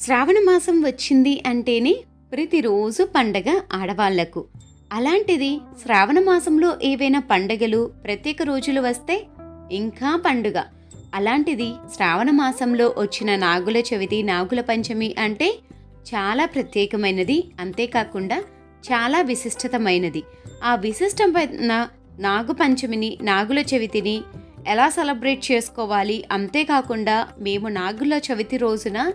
శ్రావణ మాసం వచ్చింది అంటేనే ప్రతిరోజు పండగ ఆడవాళ్ళకు. అలాంటిది శ్రావణ మాసంలో ఏవైనా పండగలు ప్రత్యేక రోజులు వస్తే ఇంకా పండుగ. అలాంటిది శ్రావణ మాసంలో వచ్చిన నాగుల చవితి నాగుల పంచమి అంటే చాలా ప్రత్యేకమైనది. అంతేకాకుండా చాలా విశిష్టతమైనది. ఆ విశిష్టమైన నాగు పంచమిని నాగుల చవితిని ఎలా సెలబ్రేట్ చేసుకోవాలి? అంతేకాకుండా మేము నాగుల చవితి రోజున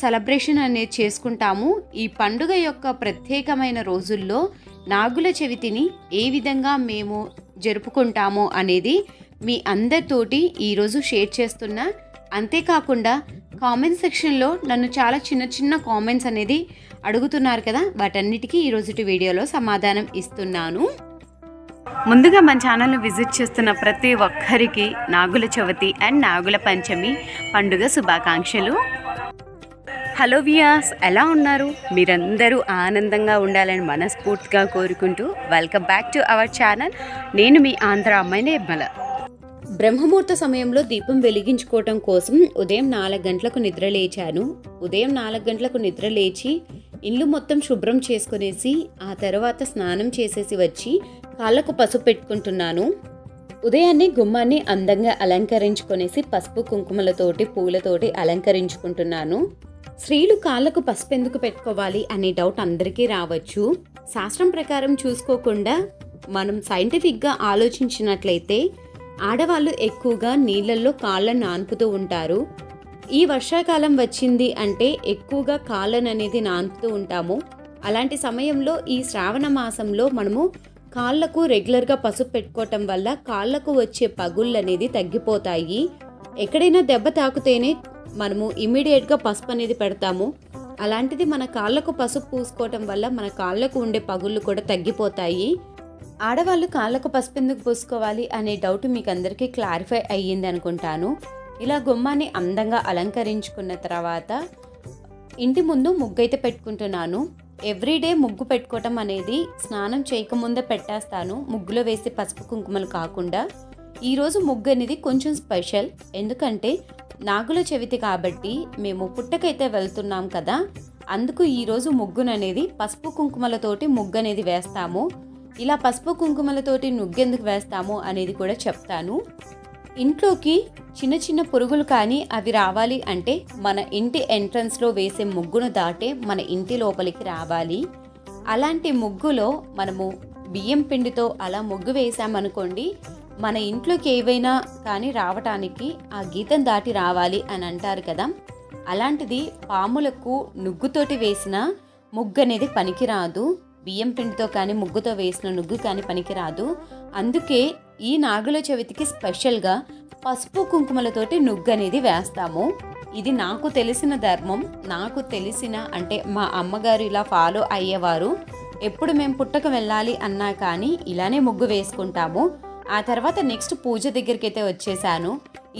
సెలబ్రేషన్ అనేది చేసుకుంటాము. ఈ పండుగ యొక్క ప్రత్యేకమైన రోజుల్లో నాగుల చవితిని ఏ విధంగా మేము జరుపుకుంటాము అనేది మీ అందరితోటి ఈరోజు షేర్ చేస్తున్నా. అంతేకాకుండా కామెంట్ సెక్షన్లో నన్ను చాలా చిన్న చిన్న కామెంట్స్ అనేది అడుగుతున్నారు కదా వాటన్నిటికీ ఈరోజుటి వీడియోలో సమాధానం ఇస్తున్నాను. ముందుగా మన ఛానల్ను విజిట్ చేస్తున్న ప్రతి ఒక్కరికి నాగుల చవితి అండ్ నాగుల పంచమి పండుగ శుభాకాంక్షలు. హలో వియాస్ ఎలా ఉన్నారు? మీరందరూ ఆనందంగా ఉండాలని మనస్ఫూర్తిగా కోరుకుంటూ welcome back to our channel నేను మీ ఆంధ్ర అమ్మాయి నిర్మల. బ్రహ్మముహూర్త సమయంలో దీపం వెలిగించుకోవటం కోసం ఉదయం నాలుగు గంటలకు నిద్ర లేచాను. ఉదయం నాలుగు గంటలకు నిద్ర లేచి ఇల్లు మొత్తం శుభ్రం చేసుకునేసి ఆ తర్వాత స్నానం చేసేసి వచ్చి కాళ్ళకు పసుపు పెట్టుకుంటున్నాను. ఉదయాన్నే గుమ్మాన్ని అందంగా అలంకరించుకునేసి పసుపు కుంకుమలతోటి పూలతోటి అలంకరించుకుంటున్నాను. స్త్రీలు కాళ్ళకు పసుపు ఎందుకు పెట్టుకోవాలి అనే డౌట్ అందరికీ రావచ్చు. శాస్త్రం ప్రకారం చూసుకోకుండా మనం సైంటిఫిక్గా ఆలోచించినట్లయితే ఆడవాళ్ళు ఎక్కువగా నీళ్ళల్లో కాళ్ళను నానుపుతూ ఉంటారు. ఈ వర్షాకాలం వచ్చింది అంటే ఎక్కువగా కాళ్ళను అనేది నానుపుతూ ఉంటాము. అలాంటి సమయంలో ఈ శ్రావణ మాసంలో మనము కాళ్ళకు రెగ్యులర్గా పసుపు పెట్టుకోవటం వల్ల కాళ్ళకు వచ్చే పగుళ్ళు అనేది తగ్గిపోతాయి. ఎక్కడైనా దెబ్బ తాకుతేనే మనము ఇమీడియట్గా పసుపు అనేది పెడతాము. అలాంటిది మన కాళ్ళకు పసుపు పూసుకోవటం వల్ల మన కాళ్ళకు ఉండే పగుళ్ళు కూడా తగ్గిపోతాయి. ఆడవాళ్ళు కాళ్ళకు పసుపు ఎందుకు పూసుకోవాలి అనే డౌట్ మీకు అందరికీ క్లారిఫై అయ్యింది అనుకుంటాను. ఇలా గుమ్మాన్ని అందంగా అలంకరించుకున్న తర్వాత ఇంటి ముందు ముగ్గు అయితే పెట్టుకుంటున్నాను ఎవ్రీడే ముగ్గు పెట్టుకోవటం అనేది స్నానం చేయకముందే పెట్టేస్తాను. ముగ్గులో వేసి పసుపు కుంకుమలు కాకుండా. ఈరోజు ముగ్గు అనేది కొంచెం స్పెషల్. ఎందుకంటే నాగుల చవితి కాబట్టి మేము పుట్టకైతే వెళ్తున్నాం కదా. అందుకు ఈరోజు ముగ్గుననేది పసుపు కుంకుమలతోటి ముగ్గు అనేది వేస్తాము. ఇలా పసుపు కుంకుమలతోటి నుగ్గెందుకు వేస్తాము అనేది కూడా చెప్తాను. ఇంట్లోకి చిన్న చిన్న పురుగులు కానీ అవి రావాలి అంటే మన ఇంటి ఎంట్రన్స్లో వేసే ముగ్గును దాటే మన ఇంటి లోపలికి రావాలి. అలాంటి ముగ్గులో మనము బియ్యం పిండితో అలా ముగ్గు వేసామనుకోండి మన ఇంట్లోకి ఏవైనా కానీ రావటానికి ఆ గీతం దాటి రావాలి అని అంటారు కదా. అలాంటిది పాములకు నుగ్గుతోటి వేసిన ముగ్గు అనేది పనికిరాదు. బియ్యం పిండితో కానీ ముగ్గుతో వేసిన నుగ్గు కానీ పనికిరాదు. అందుకే ఈ నాగుల చవితికి స్పెషల్గా పసుపు కుంకుమలతోటి నుగ్గు అనేది వేస్తాము. ఇది నాకు తెలిసిన ధర్మం నాకు తెలిసిన అంటే మా అమ్మగారు ఇలా ఫాలో అయ్యేవారు. ఎప్పుడు మేము పుట్టక వెళ్ళాలి అన్నా కానీ ఇలానే ముగ్గు వేసుకుంటాము. ఆ తర్వాత నెక్స్ట్ పూజ దగ్గరికి అయితే వచ్చేసాను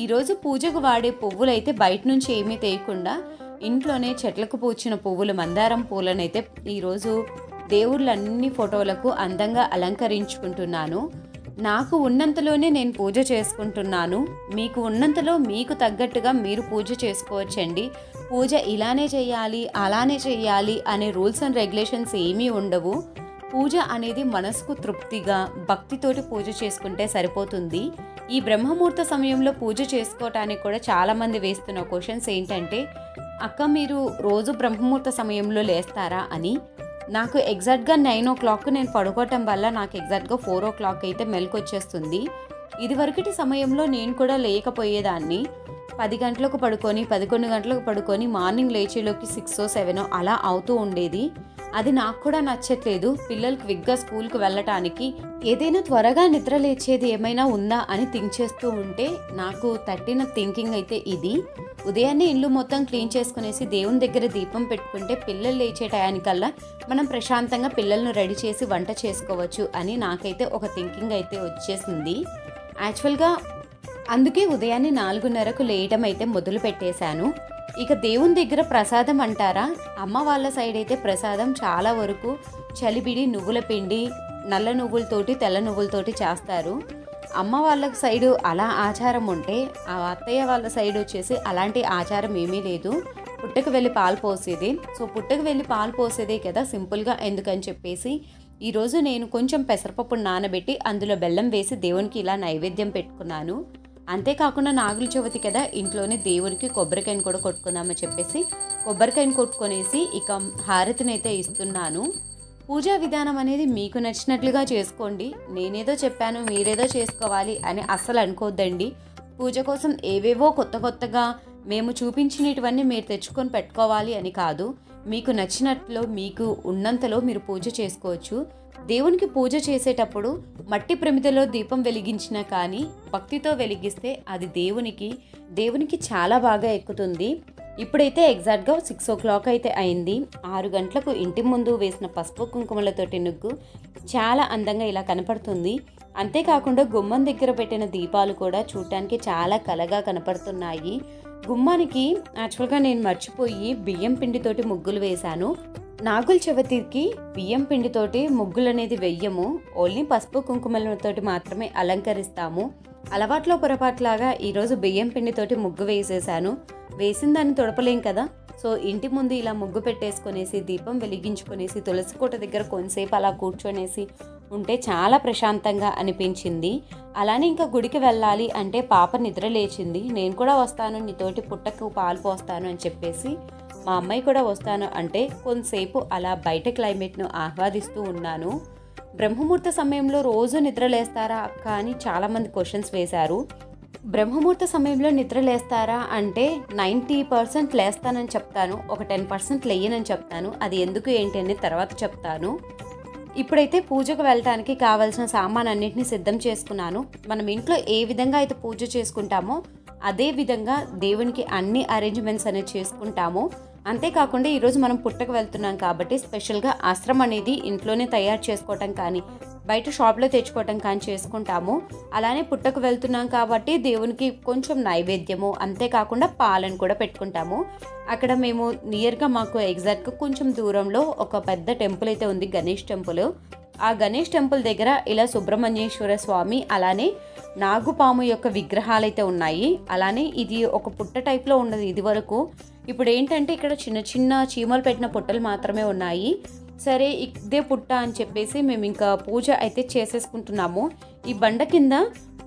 ఈరోజు పూజకు వాడే పువ్వులు అయితే బయట నుంచి ఏమీ తేయకుండా ఇంట్లోనే చెట్లకు పూచిన పువ్వులు మందారం పూలనైతే ఈరోజు దేవుళ్ళన్ని ఫోటోలకు అందంగా అలంకరించుకుంటున్నాను. నాకు ఉన్నంతలోనే నేను పూజ చేసుకుంటున్నాను. మీకు ఉన్నంతలో మీకు తగ్గట్టుగా మీరు పూజ చేసుకోవచ్చండి. పూజ ఇలానే చేయాలి అలానే చేయాలి అనే రూల్స్ అండ్ రెగ్యులేషన్స్ ఏమీ ఉండవు. పూజ అనేది మనసుకు తృప్తిగా భక్తితోటి పూజ చేసుకుంటే సరిపోతుంది. ఈ బ్రహ్మముహూర్త సమయంలో పూజ చేసుకోవటానికి కూడా చాలామంది వేస్తున్న క్వశ్చన్స్ ఏంటంటే అక్క మీరు రోజు బ్రహ్మముహూర్త సమయంలో లేస్తారా? అని. నాకు ఎగ్జాక్ట్గా నైన్ ఓ క్లాక్ నేను పడుకోవటం వల్ల నాకు ఎగ్జాక్ట్గా ఫోర్ ఓ క్లాక్ అయితే మెలకు వచ్చేస్తుంది. ఇదివరకటి సమయంలో నేను కూడా లేకపోయేదాన్ని. పది గంటలకు పడుకొని పదకొండు గంటలకు పడుకొని మార్నింగ్ లేచేలోకి సిక్స్ సెవెన్ అలా అవుతూ ఉండేది. అది నాకు కూడా నచ్చట్లేదు. పిల్లలు క్విక్గా స్కూల్కి వెళ్ళటానికి ఏదైనా త్వరగా నిద్ర లేచేది ఏమైనా ఉందా అని థింక్ చేస్తూ ఉంటే నాకు తట్టిన థింకింగ్ అయితే ఇది. ఉదయాన్నే ఇల్లు మొత్తం క్లీన్ చేసుకునేసి దేవుని దగ్గర దీపం పెట్టుకుంటే పిల్లలు లేచే టయానికల్లా మనం ప్రశాంతంగా పిల్లలను రెడీ చేసి వంట చేసుకోవచ్చు అని నాకైతే ఒక థింకింగ్ అయితే వచ్చేసింది. యాక్చువల్గా అందుకే ఉదయాన్నే నాలుగున్నరకు లేయడం అయితే మొదలు పెట్టేశాను ఇక దేవుని దగ్గర ప్రసాదం అంటారా? అమ్మ వాళ్ళ సైడ్ అయితే ప్రసాదం చాలా వరకు చలిబిడి నువ్వుల పిండి నల్ల నువ్వులతోటి తెల్ల నువ్వులతోటి చేస్తారు. అమ్మ వాళ్ళ సైడు అలా ఆచారం ఉంటే ఆ అత్తయ్య వాళ్ళ సైడ్ వచ్చేసి అలాంటి ఆచారం ఏమీ లేదు. పుట్టకు వెళ్ళి పాలు పోసేది. సో పుట్టకు వెళ్ళి పాలు పోసేదే కదా సింపుల్గా ఎందుకని చెప్పేసి ఈరోజు నేను కొంచెం పెసరపప్పు నానబెట్టి అందులో బెల్లం వేసి దేవునికి ఇలా నైవేద్యం పెట్టుకున్నాను. అంతేకాకుండా నాగుల చవితి కదా ఇంట్లోనే దేవుడికి కొబ్బరికాయను కూడా కొట్టుకుందామని చెప్పేసి కొబ్బరికాయను కొట్టుకొనేసి ఇక హారతిని అయితే ఇస్తున్నాను. పూజా విధానం అనేది మీకు నచ్చినట్లుగా చేసుకోండి. నేనేదో చెప్పాను మీరేదో చేసుకోవాలి అని అస్సలు అనుకోవద్దండి పూజ కోసం ఏవేవో కొత్త కొత్తగా మేము చూపించినటువన్నీ మీరు తెచ్చుకొని పెట్టుకోవాలి అని కాదు. మీకు నచ్చినట్లు మీకు ఉన్నంతలో మీరు పూజ చేసుకోవచ్చు. దేవునికి పూజ చేసేటప్పుడు మట్టి ప్రమిదలో దీపం వెలిగించినా కానీ భక్తితో వెలిగిస్తే అది దేవునికి దేవునికి చాలా బాగా ఎక్కుతుంది. ఇప్పుడైతే ఎగ్జాక్ట్గా సిక్స్ ఓ క్లాక్ అయితే అయింది. ఆరు గంటలకు ఇంటి ముందు వేసిన పసుపు కుంకుమలతోటి నుగ్గు చాలా అందంగా ఇలా కనపడుతుంది. అంతేకాకుండా గుమ్మం దగ్గర పెట్టిన దీపాలు కూడా చూడటానికి చాలా కలగా కనపడుతున్నాయి. గుమ్మానికి యాక్చువల్గా నేను మర్చిపోయి బియ్యం పిండితోటి ముగ్గులు వేశాను. నాగుల చవితికి బియ్యం పిండితోటి ముగ్గులు అనేది వెయ్యము. ఓన్లీ పసుపు కుంకుమలతోటి మాత్రమే అలంకరిస్తాము. అలవాట్లో పొరపాట్లాగా ఈరోజు బియ్యం పిండితోటి ముగ్గు వేసేసాను. వేసిన దాన్ని తొడపలేం కదా? సో ఇంటి ముందు ఇలా ముగ్గు పెట్టేసుకొనేసి దీపం వెలిగించుకొనేసి తులసి కోట దగ్గర కొంతసేపు అలా కూర్చొనేసి ఉంటే చాలా ప్రశాంతంగా అనిపించింది. అలానే ఇంకా గుడికి వెళ్ళాలి అంటే పాప నిద్ర లేచింది. నేను కూడా వస్తాను నీతోటి పుట్టకు పాలు పోస్తాను అని చెప్పేసి మా అమ్మాయి కూడా వస్తాను అంటే కొంతసేపు అలా బయట క్లైమేట్ను ఆహ్వాదిస్తూ ఉన్నాను. బ్రహ్మముహూర్త సమయంలో రోజు నిద్ర లేస్తారా? అక్క అని చాలామంది క్వశ్చన్స్ వేశారు. బ్రహ్మముహూర్త సమయంలో నిద్ర లేస్తారా అంటే నైంటీ పర్సెంట్ లేస్తానని చెప్తాను. ఒక టెన్ పర్సెంట్ లేయనని చెప్తాను. అది ఎందుకు ఏంటి అని తర్వాత చెప్తాను. ఇప్పుడైతే పూజకు వెళ్ళటానికి కావాల్సిన సామాన్ అన్నింటినీ సిద్ధం చేసుకున్నాను. మనం ఇంట్లో ఏ విధంగా అయితే పూజ చేసుకుంటామో అదే విధంగా దేవునికి అన్ని అరేంజ్మెంట్స్ అనేది చేసుకుంటాము. అంతేకాకుండా ఈరోజు మనం పుట్టకు వెళ్తున్నాం కాబట్టి స్పెషల్గా ఆశ్రమం అనేది ఇంట్లోనే తయారు చేసుకోవటం కానీ బయట షాప్లో తెచ్చుకోవటం కానీ చేసుకుంటాము. అలానే పుట్టకు వెళ్తున్నాం కాబట్టి దేవునికి కొంచెం నైవేద్యము అంతేకాకుండా పాలను కూడా పెట్టుకుంటాము. అక్కడ మేము నియర్గా మాకు ఎగ్జాక్ట్గా కొంచెం దూరంలో ఒక పెద్ద టెంపుల్ అయితే ఉంది గణేష్ టెంపుల్. ఆ గణేష్ టెంపుల్ దగ్గర ఇలా సుబ్రహ్మణ్యేశ్వర స్వామి అలానే నాగుపాము యొక్క విగ్రహాలు అయితే ఉన్నాయి. అలానే ఇది ఒక పుట్ట టైప్లో ఉన్నది ఇది వరకు ఇప్పుడు ఏంటంటే ఇక్కడ చిన్న చిన్న చీమలు పెట్టిన పుట్టలు మాత్రమే ఉన్నాయి. సరే ఇదే పుట్ట అని చెప్పేసి మేము ఇంకా పూజ అయితే చేసేసుకుంటున్నాము. ఈ బండ కింద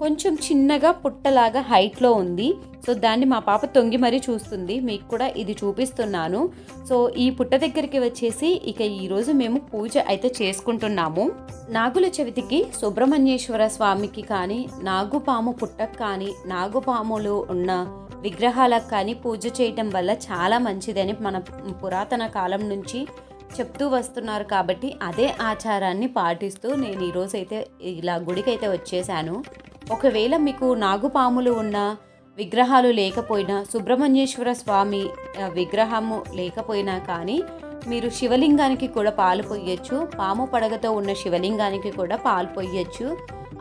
కొంచెం చిన్నగా పుట్టలాగా హైట్లో ఉంది. సో దాన్ని మా పాప తొంగి మరీ చూస్తుంది. మీకు కూడా ఇది చూపిస్తున్నాను. సో ఈ పుట్ట దగ్గరికి వచ్చేసి ఇక ఈరోజు మేము పూజ అయితే చేసుకుంటున్నాము. నాగుల చవితికి సుబ్రహ్మణ్యేశ్వర స్వామికి కానీ నాగుపాము పుట్టకు కానీ నాగుపాములు ఉన్న విగ్రహాలకు కానీ పూజ చేయటం వల్ల చాలా మంచిదని మన పురాతన కాలం నుంచి చెప్తూ వస్తున్నారు కాబట్టి అదే ఆచారాన్ని పాటిస్తూ నేను ఈరోజు అయితే ఇలా గుడికైతే వచ్చేసాను. ఒకవేళ మీకు నాగుపాములు ఉన్న విగ్రహాలు లేకపోయినా సుబ్రహ్మణ్యేశ్వర స్వామి విగ్రహము లేకపోయినా కానీ మీరు శివలింగానికి కూడా పాలు పొయ్యొచ్చు. పాము పడగతో ఉన్న శివలింగానికి కూడా పాలు పొయ్యొచ్చు.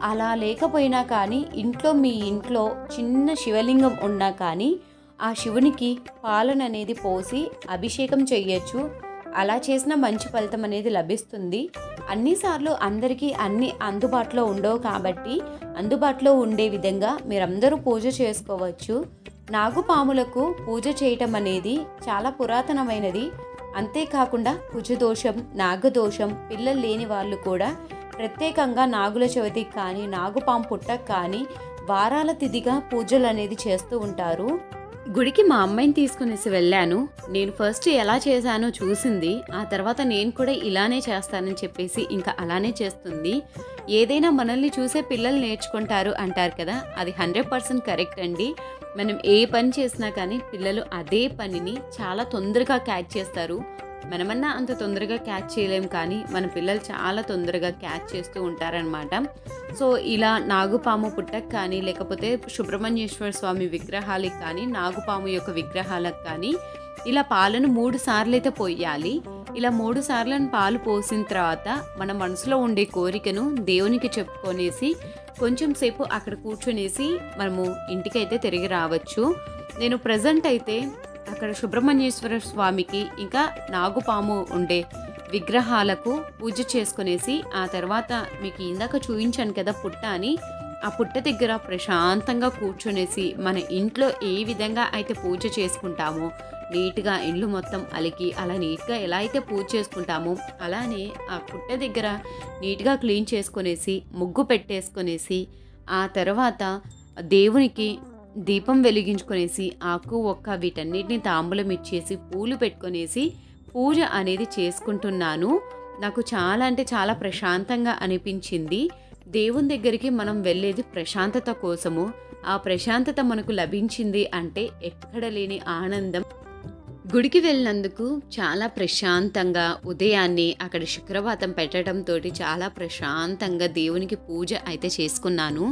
అలా లేకపోయినా కానీ ఇంట్లో మీ ఇంట్లో చిన్న శివలింగం ఉన్నా కానీ ఆ శివునికి పాలన అనేది పోసి అభిషేకం చేయొచ్చు అలా చేసిన మంచి ఫలితం అనేది లభిస్తుంది. అన్నిసార్లు అందరికీ అన్ని అందుబాటులో ఉండవు కాబట్టి అందుబాటులో ఉండే విధంగా మీరందరూ పూజ చేసుకోవచ్చు. నాగుపాములకు పూజ చేయటం అనేది చాలా పురాతనమైనది. అంతేకాకుండా కుజదోషం నాగదోషం పిల్లలు లేని వాళ్ళు కూడా ప్రత్యేకంగా నాగుల చవితి కానీ నాగుపాం పుట్టకు కానీ వారాల తిథిగా పూజలు అనేది చేస్తూ ఉంటారు. గుడికి మా అమ్మాయిని తీసుకునేసి వెళ్ళాను. నేను ఫస్ట్ ఎలా చేశానో చూసింది. ఆ తర్వాత నేను కూడా ఇలానే చేస్తానని చెప్పేసి ఇంకా అలానే చేస్తుంది. ఏదైనా మనల్ని చూసే పిల్లలు నేర్చుకుంటారు అంటారు కదా అది హండ్రెడ్ పర్సెంట్ కరెక్ట్ అండి. మనం ఏ పని చేసినా కానీ పిల్లలు అదే పనిని చాలా తొందరగా క్యాచ్ చేస్తారు. మనమన్నా అంత తొందరగా క్యాచ్ చేయలేం కానీ మన పిల్లలు చాలా తొందరగా క్యాచ్ చేస్తూ ఉంటారనమాట సో ఇలా నాగుపాము పుట్టకు కానీ లేకపోతే సుబ్రహ్మణ్యేశ్వర స్వామి విగ్రహాలకు కానీ నాగుపాము యొక్క విగ్రహాలకు కానీ ఇలా పాలను మూడు సార్లు అయితే పోయాలి ఇలా మూడు సార్లను పాలు పోసిన తర్వాత మన మనసులో ఉండే కోరికను దేవునికి చెప్పుకొనేసి కొంచెం సేపు అక్కడ కూర్చొనేసి మనము ఇంటికైతే తిరిగి రావచ్చు. నేను ప్రజెంట్ అయితే అక్కడ సుబ్రహ్మణ్యేశ్వర స్వామికి ఇంకా నాగుపాము ఉండే విగ్రహాలకు పూజ చేసుకునేసి ఆ తర్వాత మీకు ఇందాక చూపించాను కదా పుట్ట అని ఆ పుట్ట దగ్గర ప్రశాంతంగా కూర్చొనేసి మన ఇంట్లో ఏ విధంగా అయితే పూజ చేసుకుంటామో నీట్గా ఇండ్లు మొత్తం అలికి అలా నీట్గా ఎలా అయితే పూజ చేసుకుంటామో అలానే ఆ పుట్ట దగ్గర నీట్గా క్లీన్ చేసుకునేసి ముగ్గు పెట్టేసుకునేసి ఆ తర్వాత దేవునికి దీపం వెలిగించుకొనేసి ఆకు ఒక్క వీటన్నిటిని తాంబూలం ఇచ్చేసి పూలు పెట్టుకొనేసి పూజ అనేది చేసుకుంటున్నాను. నాకు చాలా అంటే చాలా ప్రశాంతంగా అనిపించింది. దేవుని దగ్గరికి మనం వెళ్ళేది ప్రశాంతత కోసము. ఆ ప్రశాంతత మనకు లభించింది అంటే ఎక్కడ లేని ఆనందం. గుడికి వెళ్ళినందుకు చాలా ప్రశాంతంగా ఉదయాన్నే అక్కడ శుక్రవాతం పెట్టడంతో చాలా ప్రశాంతంగా దేవునికి పూజ అయితే చేసుకున్నాను.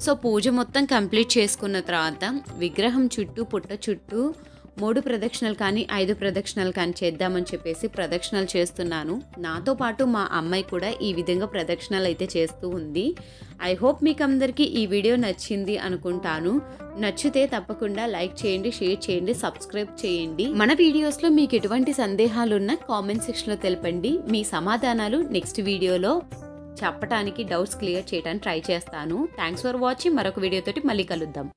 సో పూజ మొత్తం కంప్లీట్ చేసుకున్న తర్వాత విగ్రహం చుట్టూ పుట్ట చుట్టూ మూడు ప్రదక్షిణలు కానీ ఐదు ప్రదక్షిణలు కానీ చేద్దామని చెప్పేసి ప్రదక్షిణలు చేస్తున్నాను. నాతో పాటు మా అమ్మాయి కూడా ఈ విధంగా ప్రదక్షిణలు అయితే చేస్తూ ఉంది. ఐ హోప్ మీకు అందరికీ ఈ వీడియో నచ్చింది అనుకుంటాను. నచ్చితే తప్పకుండా లైక్ చేయండి షేర్ చేయండి సబ్స్క్రైబ్ చేయండి. మన వీడియోస్లో మీకు ఎటువంటి సందేహాలున్నా కామెంట్ సెక్షన్లో తెలపండి. మీ సమాధానాలు నెక్స్ట్ వీడియోలో చెప్పడానికి డౌట్స్ క్లియర్ చేయడానికి ట్రై చేస్తాను. థ్యాంక్స్ ఫర్ వాచింగ్ మరొక వీడియోతోటి మళ్ళీ కలుద్దాం.